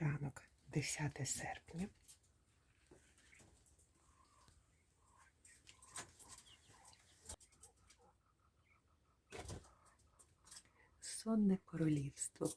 Ранок 10 серпня. Сонне королівство.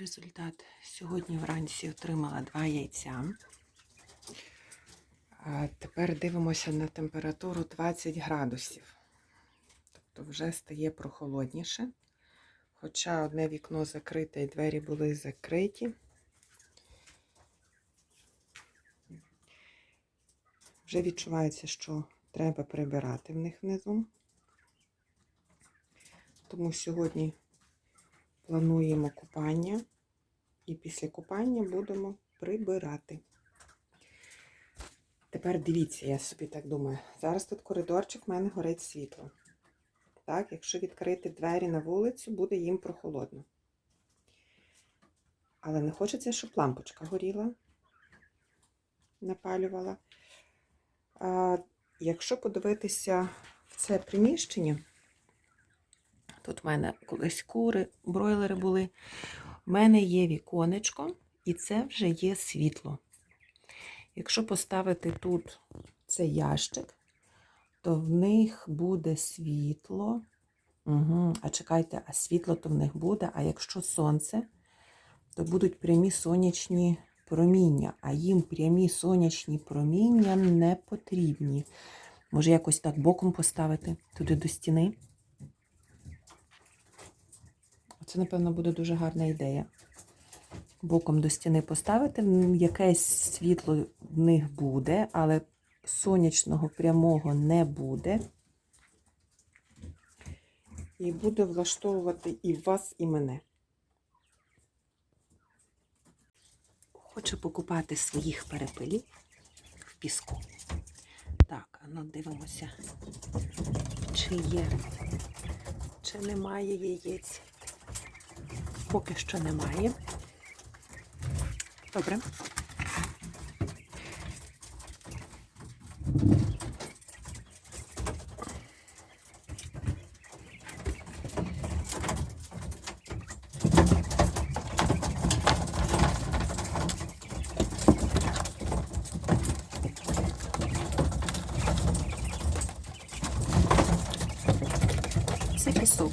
Результат сьогодні вранці отримала два яйця. А тепер дивимося на температуру 20 градусів. Тобто вже стає прохолодніше. Хоча одне вікно закрите і двері були закриті. Вже відчувається, що треба прибирати в них внизу. Тому сьогодні плануємо купання і після купання будемо прибирати. Тепер дивіться, я собі так думаю. Зараз тут коридорчик, в мене горить світло. Так, якщо відкрити двері на вулицю, буде їм прохолодно. Але не хочеться, щоб лампочка горіла, напалювала. А, якщо подивитися в це приміщення, Тут в мене колись кури, бройлери були. У мене є віконечко, і це вже є світло. Якщо поставити тут цей ящик, то в них буде світло. Угу. А чекайте, а світло то в них буде. А якщо сонце, то будуть прямі сонячні проміння. А їм прямі сонячні проміння не потрібні. Може, якось так боком поставити туди до стіни. Це, напевно, буде дуже гарна ідея. Боком до стіни поставити, якесь світло в них буде, але сонячного прямого не буде. І буде влаштовувати і вас, і мене. Хочу покупати своїх перепилів в піску. Так, а ну дивимося, чи є, чи немає яєць поки що немає. Добре. Це пісок.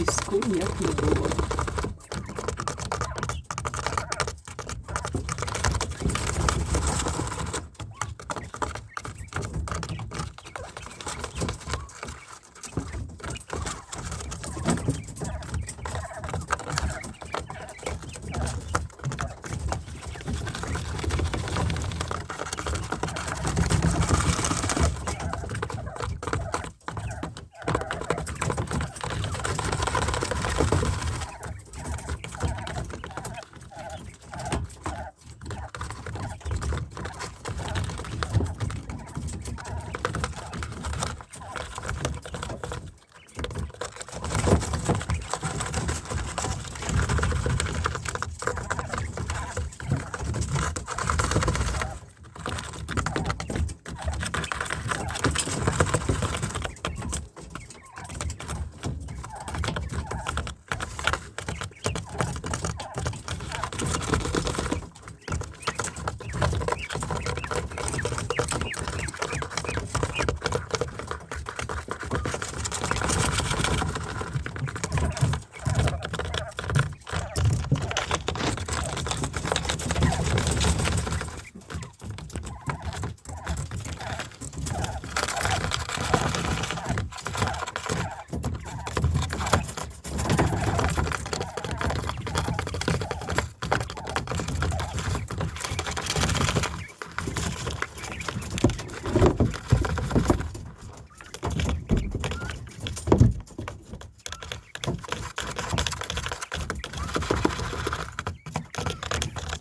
Піску як не було.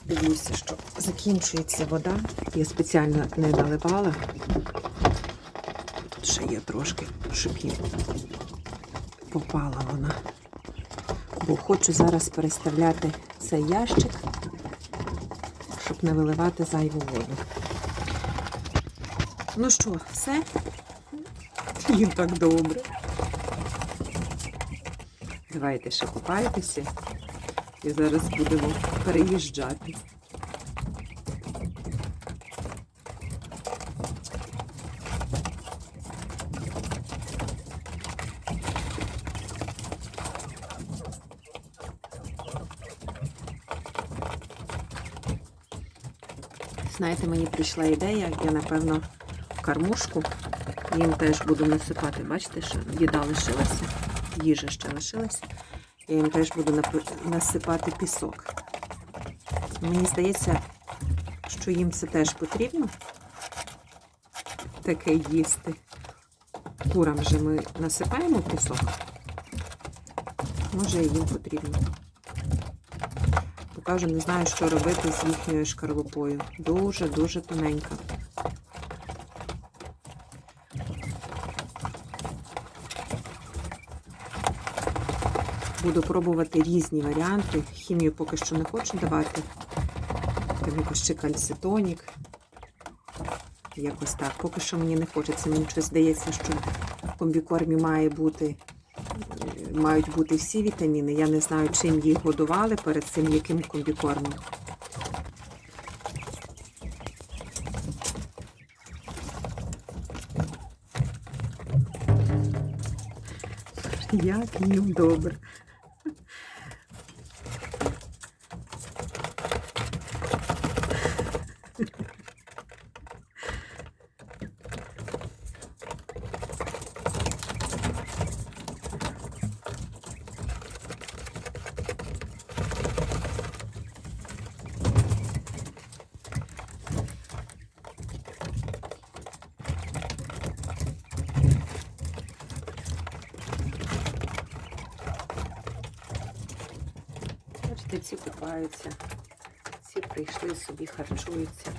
Дивлюся, що закінчується вода. Я спеціально не наливала. Тут ще є трошки, щоб їй попала вона. Бо хочу зараз переставляти цей ящик, щоб не виливати зайву воду. Ну що, все? Їм так добре. Давайте ще купайтеся. І зараз будемо переїжджати. Знаєте, мені прийшла ідея, я, напевно, кормушку їм теж буду насипати. Бачите, що їда лишилася, їжа ще лишилася. Я їм теж буду насипати пісок. Мені здається, що їм це теж потрібно. Таке їсти. Курам же ми насипаємо пісок. Може, їм потрібно. Покажу, не знаю, що робити з їхньою шкарлупою. Дуже-дуже тоненька. Буду пробувати різні варіанти. Хімію поки що не хочу давати. Там ще кальцитонік. Якось так. Поки що мені не хочеться. Мені щось здається, що в комбікормі має бути, мають бути всі вітаміни. Я не знаю, чим їх годували перед цим, яким комбікормом. Як їм добре. Бачите, ці купаються, ці прийшли собі, харчуються.